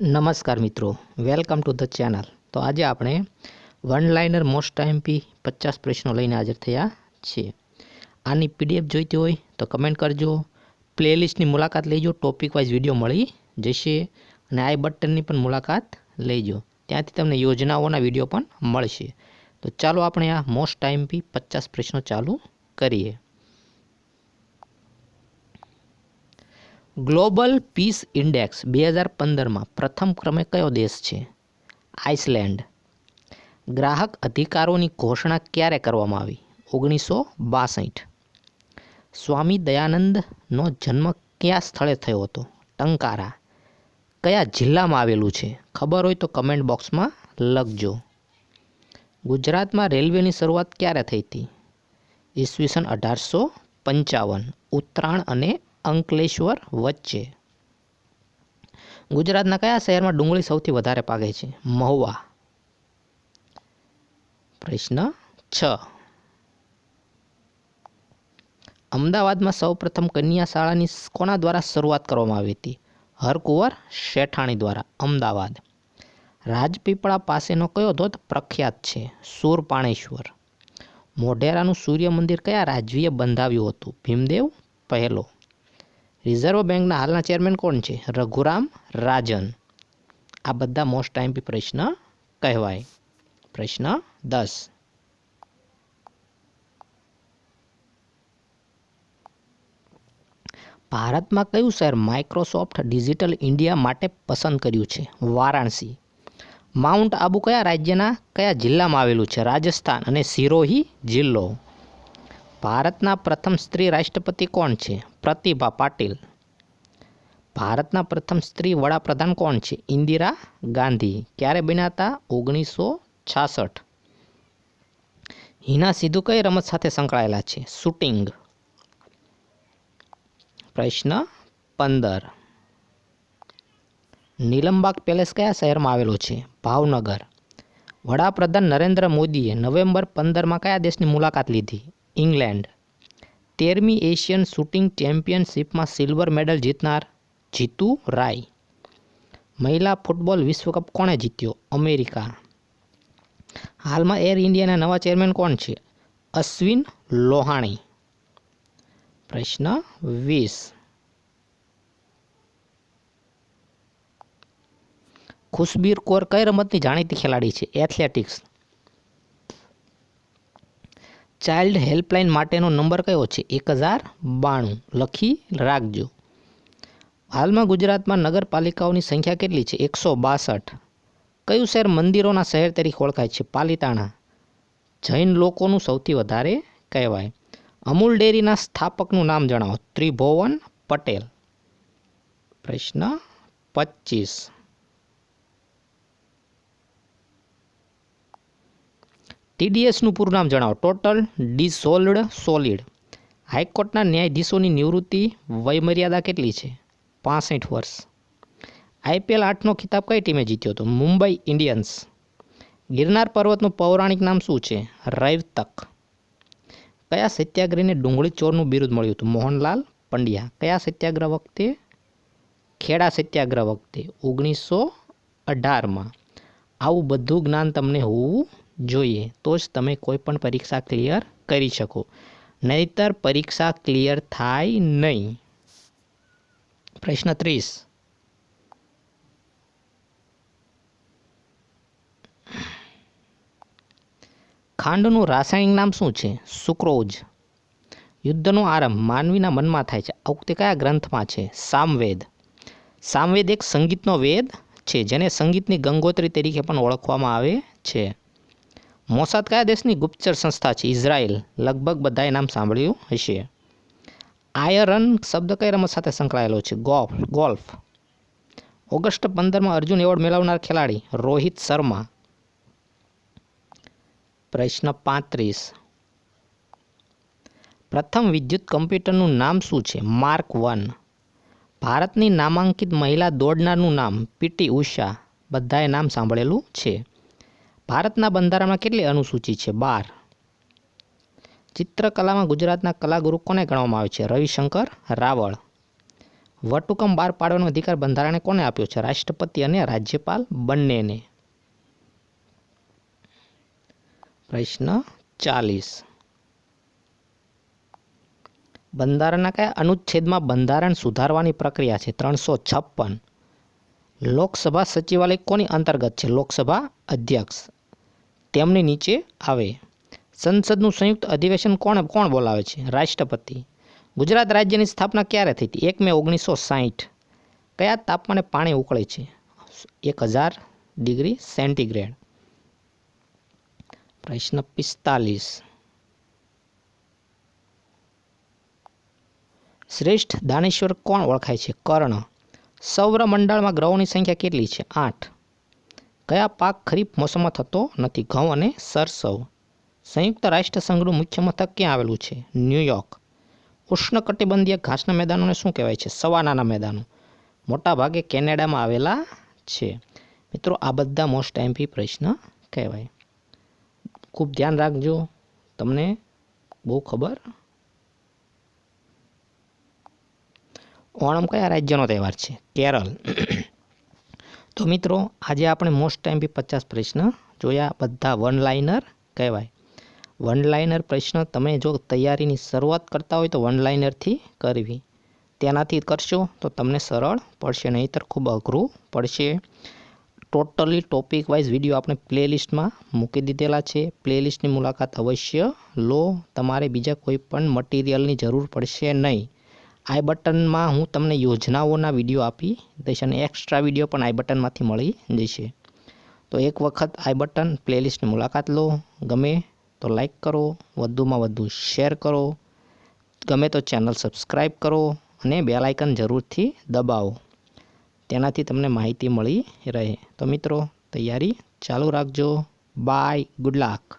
નમસ્કાર મિત્રો, welcome to the channel. તો આજે આપણે વન લાઇનર મોસ્ટ એમપી પચાસ પ્રશ્નો લઈને હાજર થયા છીએ. આની પીડીએફ જોઈતી હોય તો કમેન્ટ કરજો, પ્લેલિસ્ટની મુલાકાત લેજો, ટોપિક વાઇઝ વીડિયો મળી જશે અને આઈ બટનની પણ મુલાકાત લેજો. ત્યાંથી તમને યોજનાઓના વીડિયો પણ મળશે. તો ચાલો આપણે આ મોસ્ટ ટાઈમ પી પચાસ પ્રશ્નો ચાલુ કરીએ. ગ્લોબલ પીસ ઇન્ડેક્સ બે હજાર પંદરમાં પ્રથમ ક્રમે કયો દેશ છે? આઇસલેન્ડ. ગ્રાહક અધિકારોની ઘોષણા ક્યારે કરવામાં આવી? ઓગણીસો બાસઠ. સ્વામી દયાનંદનો જન્મ કયા સ્થળે થયો હતો? ટંકારા. કયા જિલ્લામાં આવેલું છે? ખબર હોય તો કમેન્ટ બોક્સમાં લખજો. ગુજરાતમાં રેલવેની શરૂઆત ક્યારે થઈ હતી? ઈસવીસન અઢારસો પંચાવન. ઉત્તરાયણ અને અંકલેશ્વર વચ્ચે. ગુજરાતના કયા શહેરમાં ડુંગળી સૌથી વધારે પાકે છે? મહુવા. પ્રશ્ન છ. અમદાવાદમાં સૌપ્રથમ કન્યા શાળાની કોના દ્વારા શરૂઆત કરવામાં આવી હતી? હરકુંવર શેઠાણી દ્વારા, અમદાવાદ. રાજપીપળા પાસેનો કયો ધોધ પ્રખ્યાત છે? સુરપાણેશ્વર. મોઢેરાનું સૂર્ય મંદિર કયા રાજવીએ બંધાવ્યું હતું? ભીમદેવ, પહેલો. રિઝર્વ બેંકના હાલના ચેરમેન કોણ છે? રઘુરામ રાજન. આ બધા મોસ્ટ ટાઈમપી પ્રશ્ન કહેવાય. પ્રશ્ન દસ. ભારતમાં કયું શહેર માઇક્રોસોફ્ટ ડિજિટલ ઇન્ડિયા માટે પસંદ કર્યું છે? વારાણસી. માઉન્ટ આબુ કયા રાજ્યના, કયા જિલ્લામાં આવેલું છે? રાજસ્થાન અને સિરોહી જિલ્લો. ભારતના પ્રથમ સ્ત્રી રાષ્ટ્રપતિ કોણ છે? પ્રતિભા પાટીલ. ભારતના પ્રથમ સ્ત્રી વડાપ્રધાન કોણ છે? ઇન્દિરા ગાંધી. ક્યારે બન્યા હતા? ઓગણીસો છાસઠ. હિના સિદ્ધુ કઈ રમત સાથે સંકળાયેલા છે? શૂટિંગ. પ્રશ્ન પંદર. નીલમબાગ પેલેસ કયા શહેરમાં આવેલો છે? ભાવનગર. વડાપ્રધાન નરેન્દ્ર મોદીએ નવેમ્બર પંદરમાં કયા દેશની મુલાકાત લીધી? ઇંગ્લેન્ડ. તેરમી એશિયન શૂટિંગ ચેમ્પિયનશિપમાં સિલ્વર મેડલ જીતનાર જીતુ રાય. મહિલા ફૂટબોલ વિશ્વકપ કોણે જીત્યો? અમેરિકા. હાલમાં એર ઇન્ડિયાના નવા ચેરમેન કોણ છે? અશ્વિન લોહાણી. પ્રશ્ન વીસ. ખુશબીર કૌર કઈ રમતની જાણીતી ખેલાડી છે? એથ્લેટિક્સ. ચાઇલ્ડ હેલ્પલાઇન માટેનો નંબર કયો છે? એક હજાર બાણું. લખી રાખજો. હાલમાં ગુજરાતમાં નગરપાલિકાઓની સંખ્યા કેટલી છે? એકસો બાસઠ. કયું શહેર મંદિરોના શહેર તરીકે ઓળખાય છે? પાલિતાણા. જૈન લોકોનું સૌથી વધારે કહેવાય. અમૂલ ડેરીના સ્થાપકનું નામ જણાવો. ત્રિભુવન પટેલ. પ્રશ્ન પચીસ. ટીડીએસનું પૂરું નામ જણાવો. ટોટલ ડિસોલ્ડ સોલિડ હાઈકોર્ટના ન્યાયાધીશોની નિવૃત્તિ વયમર્યાદા કેટલી છે? પાસઠ વર્ષ. આઈપીએલ આઠનો ખિતાબ કઈ ટીમે જીત્યો હતો? મુંબઈ ઇન્ડિયન્સ. ગિરનાર પર્વતનું પૌરાણિક નામ શું છે? રૈવતક કયા સત્યાગ્રહને ડુંગળી ચોરનું બિરુદ મળ્યું હતું? મોહનલાલ પંડ્યા. કયા સત્યાગ્રહ વખતે? ખેડા સત્યાગ્રહ વખતે. ઓગણીસો અઢારમાં. આવું બધું જ્ઞાન તમને હોવું જોઈએ, તો જ તમે કોઈ પણ પરીક્ષા ક્લિયર કરી શકો. નહીતર પરીક્ષા ક્લિયર થાય નહીં. પ્રશ્ન ત્રીસ. ખાંડનું રાસાયણિક નામ શું છે? સુક્રોજ યુદ્ધનો આરંભ માનવીના મનમાં થાય છે. આ કયા ગ્રંથમાં છે? સામવેદ. સામવેદ એક સંગીતનો વેદ છે, જેને સંગીતની ગંગોત્રી તરીકે પણ ઓળખવામાં આવે છે. મોસાદ કયા દેશની ગુપ્તચર સંસ્થા છે ઇઝરાયલ. લગભગ બધાએ નામ સાંભળ્યું હશે. આયરન શબ્દ કઈ રમત સાથે સંકળાયેલો છે? Golf golf. ઓગસ્ટ પંદરમાં અર્જુન એવોર્ડ મેળવનાર ખેલાડી રોહિત શર્મા. પ્રશ્ન પાંત્રીસ. પ્રથમ વિદ્યુત કમ્પ્યુટરનું નામ શું છે? Mark one. ભારતની નામાંકિત મહિલા દોડનારનું નામ પીટી ઉષા. બધાએ નામ સાંભળેલું છે. ભારતના બંધારણમાં કેટલી અનુસૂચિ છે? બાર. ચિત્રકલામાં ગુજરાતના કલાગુરુ કોને ગણવામાં આવે છે? રવિશંકર રાવળ. વટહુકમ બહાર પાડવાનો અધિકાર બંધારણે કોને આપ્યો છે? રાષ્ટ્રપતિ અને રાજ્યપાલ બંનેને. પ્રશ્ન ચાલીસ. બંધારણના કયા અનુચ્છેદમાં બંધારણ સુધારવાની પ્રક્રિયા છે? ત્રણસો છપ્પન. લોકસભા સચિવાલય કોની અંતર્ગત છે? લોકસભા અધ્યક્ષ. તેમની નીચે આવે. સંસદનું સંયુક્ત અધિવેશન કોણ કોણ બોલાવે છે? રાષ્ટ્રપતિ. ગુજરાત રાજ્યની સ્થાપના ક્યારે થઈ હતી? એક મે ઓગણીસો સાહીઠ. કયા તાપમાને પાણી ઉકળે છે? એક હજાર ડિગ્રી સેન્ટીગ્રેડ. પ્રશ્ન પિસ્તાલીસ. શ્રેષ્ઠ દાનેશ્વર કોણ ઓળખાય છે? કર્ણ. સૌરમંડળમાં ગ્રહોની સંખ્યા કેટલી છે? આઠ. કયા પાક ખરીફ મોસમમાં થતો નથી? ઘઉં અને સરસવ. સંયુક્ત રાષ્ટ્ર સંઘનું મુખ્ય મથક ક્યાં આવેલું છે? ન્યૂયોર્ક. ઉષ્ણકટિબંધીય ઘાસના મેદાનોને શું કહેવાય છે? સવાનાના મેદાનો. મોટાભાગે કેનેડામાં આવેલા છે. મિત્રો, આ બધા મોસ્ટ એમપી પ્રશ્ન કહેવાય. ખૂબ ધ્યાન રાખજો. તમને બહુ ખબર? ઓણમ કયા રાજ્યનો તહેવાર છે? કેરળ. તો મિત્રો, આજે આપણે મોસ્ટ ટાઈમ બી પચાસ પ્રશ્ન જોયા. બધા વન લાઇનર કહેવાય. વન લાઇનર પ્રશ્ન તમે જો તૈયારીની શરૂઆત કરતા હોય તો વન લાઇનરથી કરવી. તેનાથી કરશો તો તમને સરળ પડશે, નહીંતર ખૂબ અઘરું પડશે. ટોટલી ટોપિક વાઇઝ વીડિયો આપણે પ્લેલિસ્ટમાં મૂકી દીધેલા છે. પ્લેલિસ્ટની મુલાકાત અવશ્ય લો. તમારે બીજા કોઈ પણ મટીરિયલની જરૂર પડશે નહીં. આઈ બટનમાં હું તમને યોજનાઓના વીડિયો આપી દઈશ અને એક્સ્ટ્રા વીડિયો પણ આઈ બટનમાંથી મળી જશે. તો એક વખત આઈ બટન પ્લેલિસ્ટની મુલાકાત લો. ગમે તો લાઈક કરો, વધુમાં વધુ શેર કરો. ગમે તો ચેનલ સબસ્ક્રાઈબ કરો અને બેલ આઇકન જરૂરથી દબાવો. તેનાથી તમને માહિતી મળી રહે. તો મિત્રો, તૈયારી ચાલુ રાખજો. By, good luck